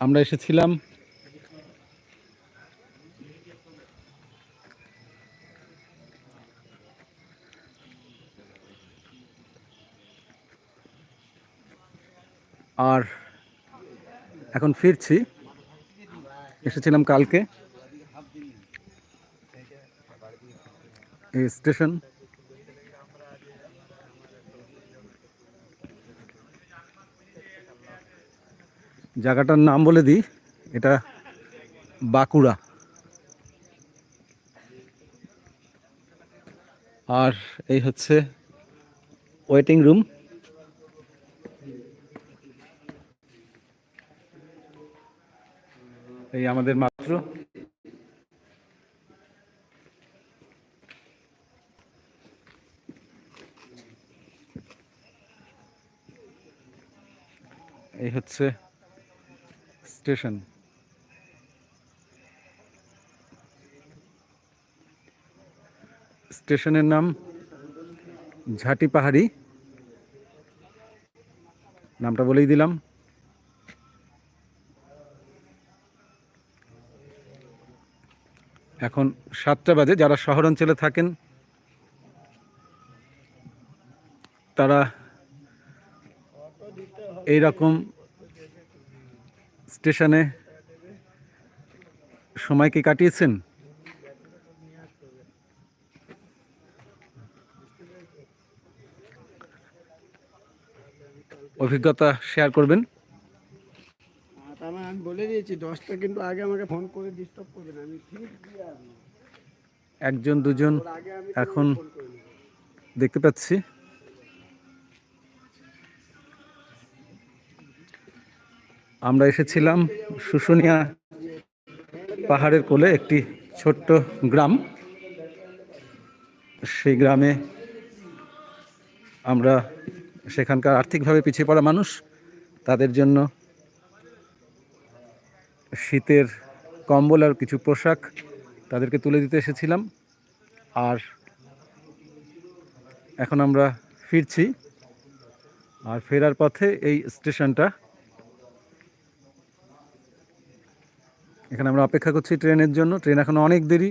আমরা এসেছিলাম আর এখন ফিরছি। এসেছিলাম কালকে। এই স্টেশন। জায়গাটার নাম বলে দিই, এটা বাঁকুড়া। আর এই হচ্ছে ওয়েটিং রুম এই আমাদের মাত্র। এই হচ্ছে স্টেশন। স্টেশনের নাম ঝাটি পাহাড়ি। নামটা বলেই দিলাম। এখন সাতটা বাজে, যারা শহর অঞ্চলে থাকেন, তারা এই রকম স্টেশনে সময় কি কাটিয়েছেন? অভিজ্ঞতা শেয়ার করবেন? আমি বলে দিয়েছি দশটা কিন্তু আগে আমাকে ফোন করে ডিস্টার্ব করবেন আমি ঠিক একজন দুজন এখন। দেখতে পাচ্ছি। আমরা এসেছিলাম শুশুনিয়া পাহাড়ের কোলে একটি ছোট্ট গ্রাম। সেই গ্রামে আমরা সেখানকার আর্থিকভাবে পিছিয়ে পড়া মানুষ। তাদের জন্য শীতের কম্বল আর কিছু পোশাক তাদেরকে তুলে দিতে এসেছিলাম। আর এখন আমরা ফিরছি। আর ফেরার পথে এই স্টেশনটা এখানে আমরা অপেক্ষা করছি ট্রেনের জন্য। ট্রেন এখন অনেক দেরি,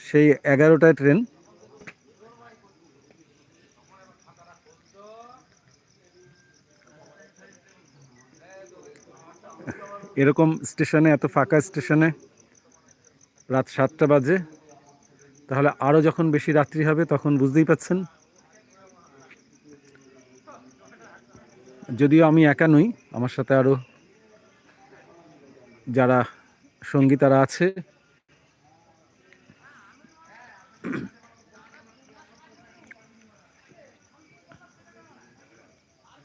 সেই এগারোটায় ট্রেন। এরকম স্টেশনে, এত ফাঁকা স্টেশনে, রাত সাতটা বাজে। তাহলে আরও যখন বেশি রাত্রি হবে, তখন বুঝতেই পাচ্ছেন যদিও আমি একা নই, আমার সাথে আরও যারা সঙ্গী তারা আছে।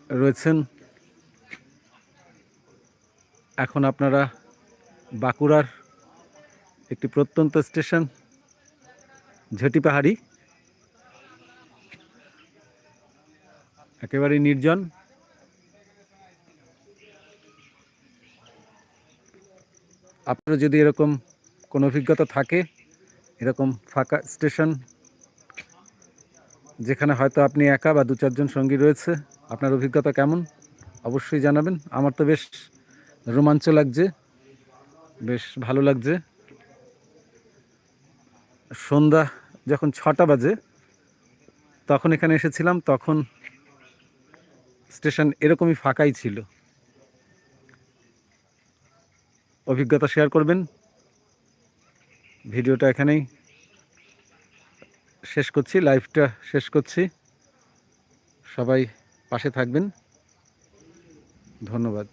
রয়েছেন। এখন আপনারা বাঁকুড়ার একটি প্রত্যন্ত স্টেশন ঝটি পাহাড়ি। একেবারেই নির্জন। আপনার যদি এরকম কোনো অভিজ্ঞতা থাকে, এরকম ফাঁকা স্টেশন যেখানে হয়তো আপনি একা বা দু চারজন সঙ্গী রয়েছে, আপনার অভিজ্ঞতা কেমন? অবশ্যই জানাবেন। আমার তো বেশ রোমাঞ্চ লাগছে, বেশ ভালো লাগছে। সন্ধ্যা যখন ছটা বাজে, তখন এখানে এসেছিলাম, তখন স্টেশন এরকমই ফাঁকাই ছিল। অভিজ্ঞতা শেয়ার করবেন। ভিডিওটা এখানেই শেষ করছি লাইভটা শেষ করছি। সবাই পাশে থাকবেন। ধন্যবাদ।